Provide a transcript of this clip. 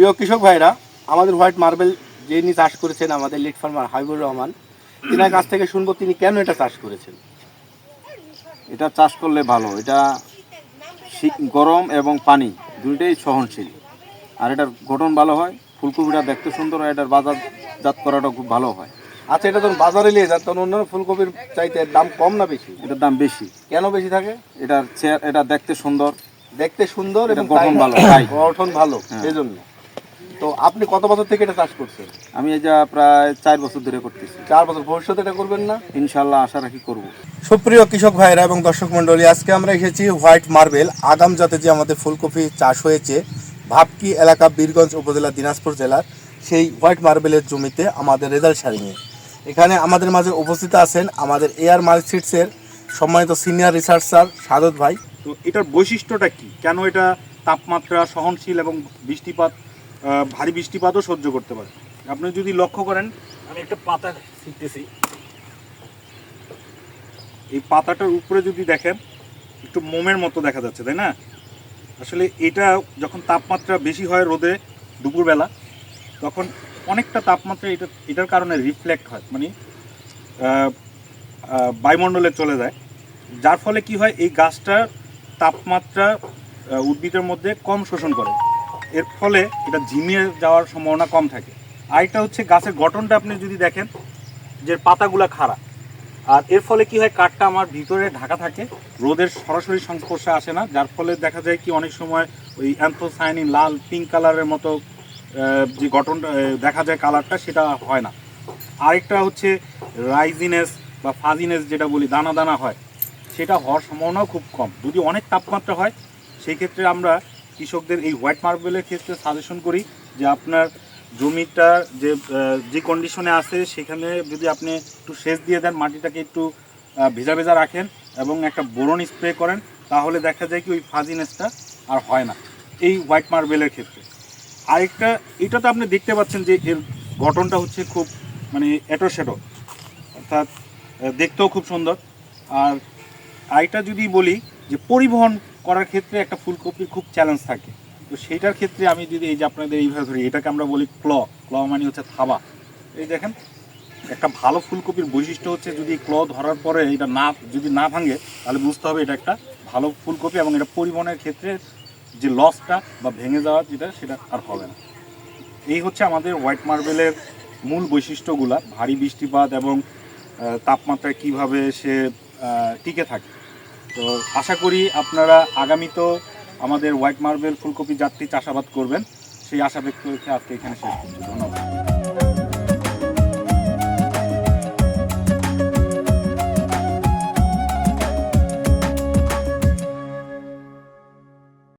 প্রিয় কৃষক ভাইরা আমাদের হোয়াইট মার্বেল যিনি চাষ করেছেন আমাদের লিড ফার্মার হাবিবুর রহমান তিনার কাছ থেকে শুনব তিনি কেন এটা চাষ করেছেন। এটা চাষ করলে ভালো এটা গরম এবং পানি দুইটাই সহনশীল। আর এটার গঠন ভালো হয় ফুলকপিটা দেখতে সুন্দর হয় এটার বাজারজাত করাটা খুব ভালো হয়। আচ্ছা এটা যখন বাজারে নিয়ে যান তখন অন্যান্য ফুলকপির চাইতে দাম কম না বেশি? এটার দাম বেশি। কেন বেশি থাকে? এটার চেয়ার এটা দেখতে সুন্দর। দেখতে সুন্দর এটা এবং গঠন ভালো। গঠন ভালো হ্যাঁ। তো আপনি কত বছর থেকে এটা চাষ করছেন? আমি এটা প্রায় চার বছর ধরে করতেছি। চার বছর ভবিষ্যতে এটা করবেন না? ইনশাল্লাহ আশা রাখি করব। সুপ্রিয় কৃষক ভাইরা এবং দর্শক মণ্ডলী আজকে আমরা এসেছি হোয়াইট মার্বেল আগাম জাতে যে আমাদের ফুলকপি চাষ হয়েছে ভাবকি এলাকা বীরগঞ্জ উপজেলা দিনাজপুর জেলার সেই হোয়াইট মার্বেলের জমিতে আমাদের রেজাল্ট সারিংয়ে এখানে আমাদের মাঝে উপস্থিত আছেন আমাদের এয়ার মার্কশিটসের সম্মানিত সিনিয়র রিসার্চার সাদত ভাই। তো এটার বৈশিষ্ট্যটা কি? কেন এটা তাপমাত্রা সহনশীল এবং বৃষ্টিপাত ভারী বৃষ্টিপাতও সহ্য করতে পারে। আপনি যদি লক্ষ্য করেন আমি একটা পাতা শিখতেছি এই পাতাটার উপরে যদি দেখেন একটু মোমের মতো দেখা যাচ্ছে তাই না? আসলে এটা যখন তাপমাত্রা বেশি হয় রোদে দুপুরবেলা তখন অনেকটা তাপমাত্রা এটা এটার কারণে রিফ্লেক্ট হয় মানে বায়ুমণ্ডলে চলে যায়। যার ফলে কি হয় এই গাছটার তাপমাত্রা উদ্ভিদের মধ্যে কম শোষণ করে। এর ফলে এটা ঝিমিয়ে যাওয়ার সম্ভাবনা কম থাকে। আরেকটা হচ্ছে গাছের গঠনটা আপনি যদি দেখেন, যে পাতাগুলো খাড়া। আর এর ফলে কি হয়, কাঠটা আমার ভিতরে ঢাকা থাকে, রোদের সরাসরি সংস্পর্শে আসে না, যার ফলে দেখা যায় কি অনেক সময় ওই অ্যান্থোসায়ানিন লাল পিঙ্ক কালারের মতো যে গঠনটা দেখা যায় কালারটা সেটা হয় না। আরেকটা হচ্ছে রাইজিনেস বা ফাজিনেস যেটা বলি, দানা দানা হয়, সেটা হওয়ার সম্ভাবনাও খুব কম। যদি অনেক তাপমাত্রা হয় সেই ক্ষেত্রে আমরা কৃষকদের এই হোয়াইট মার্বেলের ক্ষেত্রে সাজেশন করি যে আপনার জমিটা যে যে কন্ডিশনে আছে, সেখানে যদি আপনি একটু সেচ দিয়ে দেন, মাটিটাকে একটু ভেজা ভেজা রাখেন এবং একটা বোরন স্প্রে করেন, তাহলে দেখা যায় কি ওই ফাজিনেসটা আর হয় না। এই হোয়াইট মার্বেলের ক্ষেত্রে। আরেকটা এটা তো আপনি দেখতে পাচ্ছেন যে এর গঠনটা হচ্ছে খুব মানে এটো সেটো অর্থাৎ দেখতেও খুব সুন্দর। আর আরেকটা যদি বলি যে পরিবহন করার ক্ষেত্রে একটা ফুলকপির খুব চ্যালেঞ্জ থাকে। তো সেইটার ক্ষেত্রে আমি যদি এই যে আপনাদের এইভাবে ধরি, এটাকে আমরা বলি ক্ল। ক্ল মানে হচ্ছে থাবা। এই দেখেন, একটা ভালো ফুলকপির বৈশিষ্ট্য হচ্ছে যদি ক্ল ধরার পরে এটা না, যদি না ভাঙে, তাহলে বুঝতে হবে এটা একটা ভালো ফুলকপি এবং এটা পরিবহনের ক্ষেত্রে যে লসটা বা ভেঙে যাওয়া যেটা, সেটা আর হবে না। এই হচ্ছে আমাদের হোয়াইট মার্বেলের মূল বৈশিষ্ট্যগুলা, ভারী বৃষ্টিপাত এবং তাপমাত্রায় কীভাবে সে টিকে থাকে। তো আশা করি আপনারা আগামীতেও আমাদের হোয়াইট মার্বেল ফুলকপি যাত্রী চাষাবাদ করবেন। সেই আশা ব্যক্ত রেখে আজকে এখানে শেষ করছি। ধন্যবাদ।